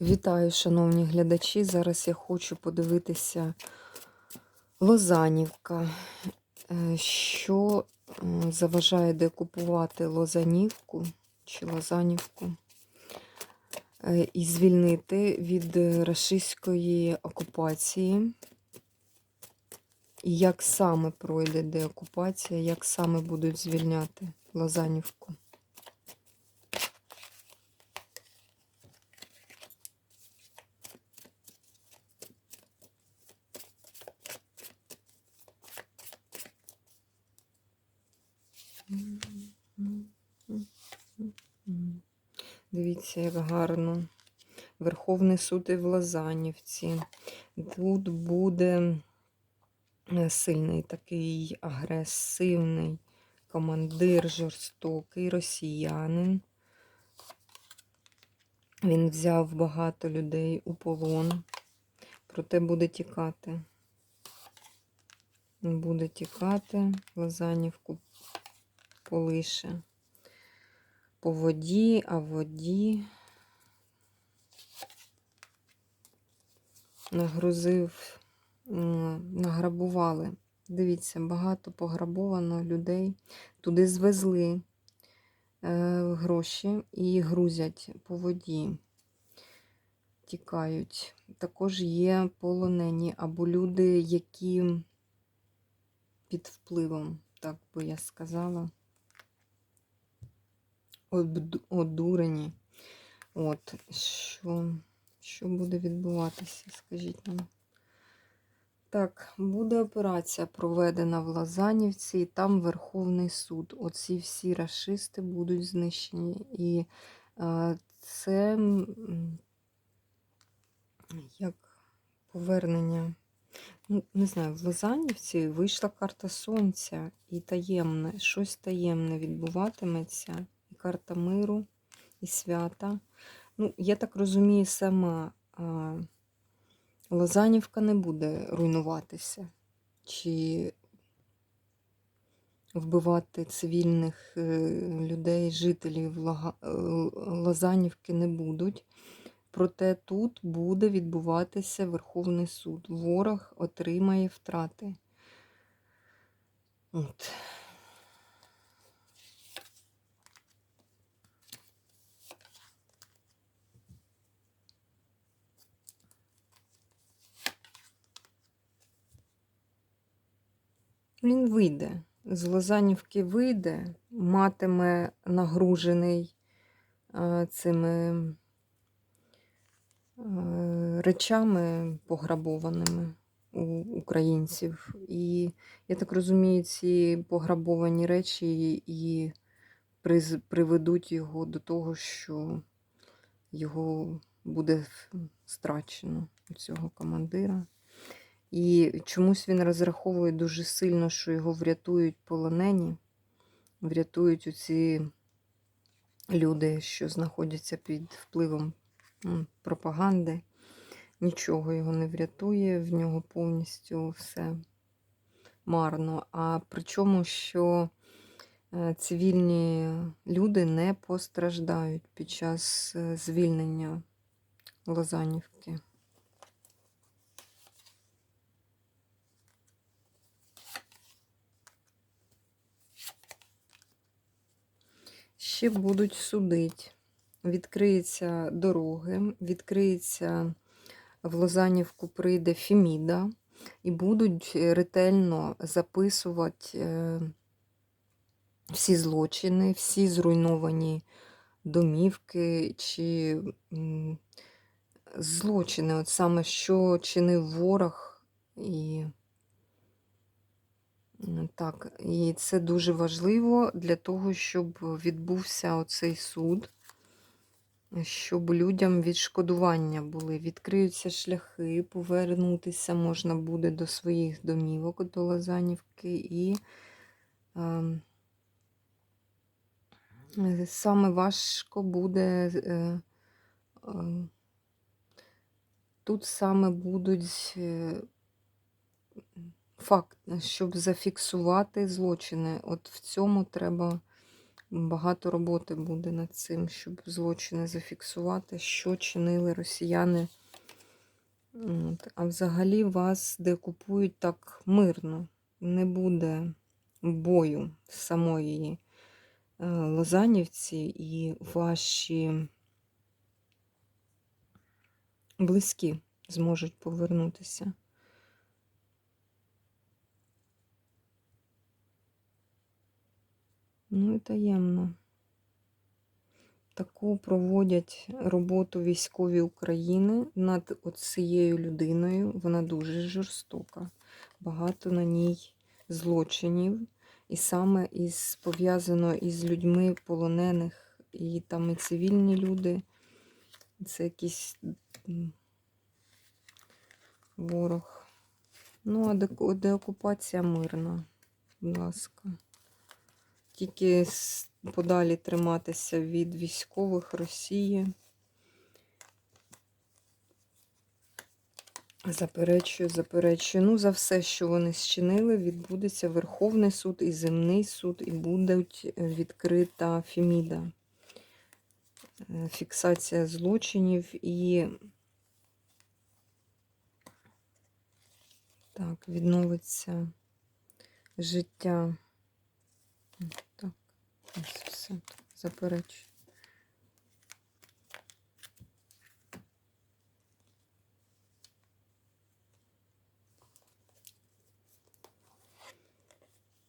Вітаю, шановні глядачі. Зараз я хочу подивитися Лозанівка. Е, Що заважає декупувати Лозанівку чи Лозанівку е, і звільнити від рашистської окупації? І як саме пройде деокупація, як саме будуть звільняти Лозанівку? Дивіться, як гарно. Верховний суд і в Лозанівці. Тут буде е, сильний такий агресивний командир, жорстокий росіянин. Він взяв багато людей у полон, проте буде тікати. Буде тікати, Лозанівку полише по воді, а воді нагрузив, награбували. Дивіться, багато пограбовано людей. Туди звезли е, гроші і грузять по воді, тікають. Також є полонені або люди, які під впливом, так би я сказала одурені. От, що, що буде відбуватися, скажіть нам. Так, буде операція проведена в Лазанівці, і там Верховний суд. Оці всі рашисти будуть знищені. І е, це як повернення. Ну, не знаю, в Лозанівці вийшла карта сонця і таємне, щось таємне відбуватиметься карта миру, і свята. Ну, я так розумію, сама а, Лозанівка не буде руйнуватися чи вбивати цивільних е, людей, жителів е, Лозанівки не будуть. Проте тут буде відбуватися Верховний суд. Ворог отримає втрати. От. Він вийде. З Лозанівки вийде, матиме нагружений е, цими е, речами пограбованими у українців. І я так розумію, ці пограбовані речі і приведуть його до того, що його буде страчено у цього командира. І чомусь він розраховує дуже сильно, що його врятують полонені, врятують оці люди, що знаходяться під впливом пропаганди. Нічого його не врятує, в нього повністю все марно. А причому, що е, цивільні люди не постраждають під час е, звільнення Лозанівки. Ще будуть судити. Відкриються дороги, відкриється в Лозанівку прийде Феміда, і будуть е, ретельно записувати е, всі злочини, всі зруйновані домівки чи злочини, от саме що чинив ворог. І Так, і це дуже важливо для того, щоб відбувся оцей суд, щоб людям відшкодування були. Відкриються шляхи, повернутися можна буде до своїх домівок, до Лазанівки. І ем, е, саме важко буде. Е, е, тут саме будуть. Е, факт, щоб зафіксувати злочини. От в цьому треба Багато роботи буде над цим, щоб злочини зафіксувати, що чинили росіяни. От. А взагалі вас деокупують так мирно. Не буде бою самої е, Лозанівці і ваші близькі зможуть повернутися. Ну і таємно. Таку проводять роботу військові України над цією людиною. Вона дуже жорстока. Багато на ній злочинів. І саме із пов'язано із людьми полонених, і там і цивільні люди. Це якийсь ворог. Ну, а деокупація мирна, будь ласка. Тільки подалі триматися від військових Росії. Заперечую, заперечую. Ну, за все, що вони зчинили, відбудеться Верховний суд і Земний суд, і буде відкрита Феміда. Е, Фіксація злочинів і так, відновиться життя. Ось все. Заперечую.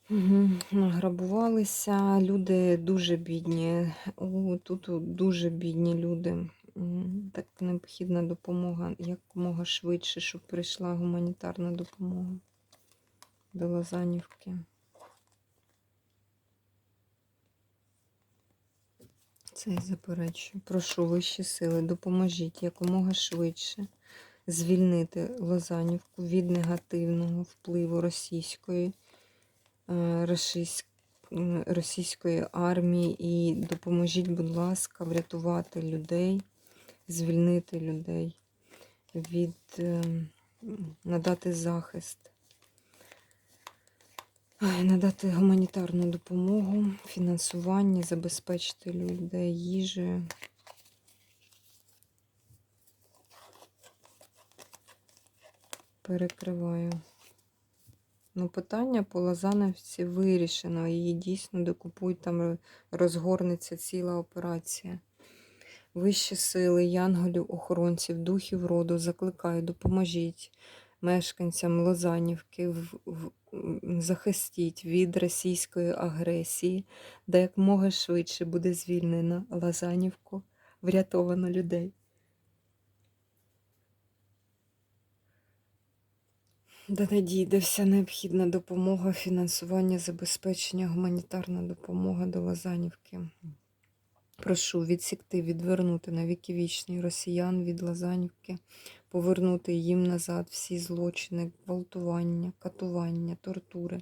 Мгм. Награбувалися. Люди дуже бідні. Тут дуже бідні люди. Так необхідна допомога якомога швидше, щоб прийшла гуманітарна допомога до Лозанівки. Це я заперечую. Прошу вищі сили, допоможіть якомога швидше звільнити Лозанівку від негативного впливу російської е, російської армії і допоможіть, будь ласка, врятувати людей, звільнити людей від е, надати захист, надати гуманітарну допомогу, фінансування, забезпечити людей їжею. Перекриваю. Ну, питання по Лазановці вирішено. Її дійсно докупують, там розгорнеться ціла операція. Вищі сили, янголів, охоронців, духів роду закликаю, допоможіть мешканцям Лозанівки, захистіть від російської агресії, де якмога швидше буде звільнена Лазанівку, врятовано людей. Де надійде вся необхідна допомога, фінансування, забезпечення, гуманітарна допомога до Лазанівки. Прошу відсікти, відвернути на віки вічні росіян від Лазанівки, повернути їм назад всі злочини, гвалтування, катування, тортури,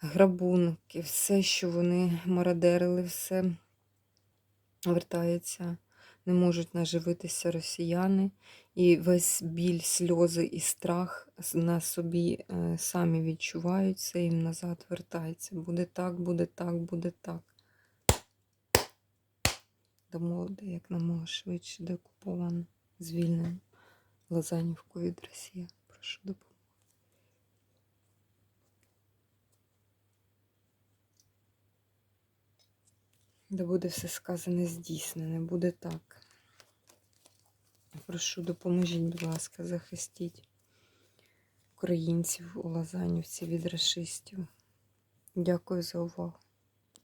грабунки, все, що вони мародерили, все вертається. Не можуть наживитися росіяни, і весь біль, сльози і страх на собі е, самі відчувають, це їм назад вертається. Буде так, буде так, буде так. Дамо як намога швидше деокуповано, звільнено Лазанівку від Росії. Прошу допомоги. Да буде все сказане здійснене, буде так. Прошу, допоможіть, будь ласка, захистіть українців у Лазанівці від расистів. Дякую за увагу.